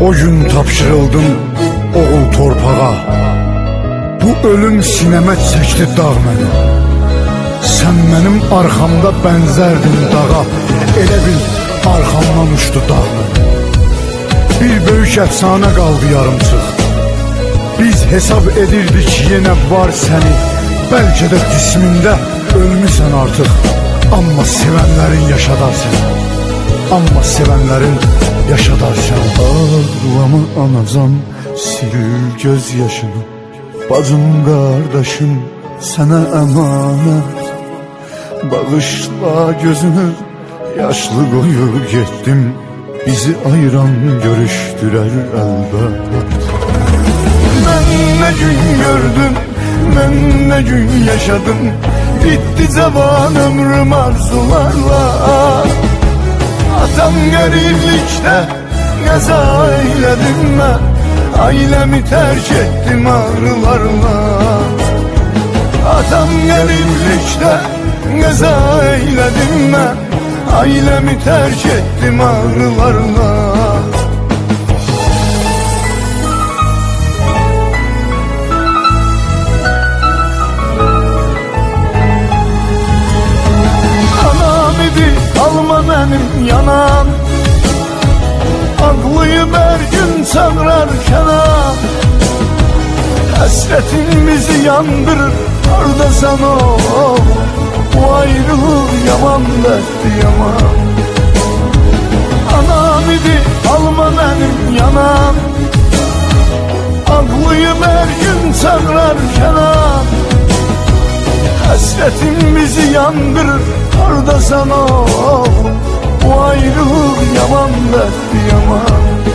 O gün tapşırıldım oğul torpağa. Bu ölüm sinəmə çəkdi dağ məni. Sən mənim arxamda bənzərdin dağa. Elə bil arxamdan uçdu dağ məni. Bir böyük əfsanə qaldı yarımçıq Biz hesab edirdik yenə var səni. Bəlkə də qismində ölmüsən artıq. Amma sevənlərin yaşadar səni Amma sevənlərin yaşadar səni Ağlama anacan sil göz yaşını Bacım qardaşım sənə əmanət Bağışla gözünü yaşlı qoyub getdim Bizi ayıran görüşdürər əlbət Ben ne gün gördüm, ben ne gün yaşadım. Bitti zaman ömrüm arzularla Atam gariplikte gaza eyledim ben. Ailemi terk ettim ağrılarla. Atam gariplikte gaza eyledim ben. Ailemi terk ettim ağrılarla Hasretin bizi yandırır Oradasan o Bu ayrılık yaman derdi yaman. Anam idi alma benim yanan Ağlıyım her gün çağırarken ah. Hasretin bizi yandırır Orada sana Bu ayrılık yaman derdi yaman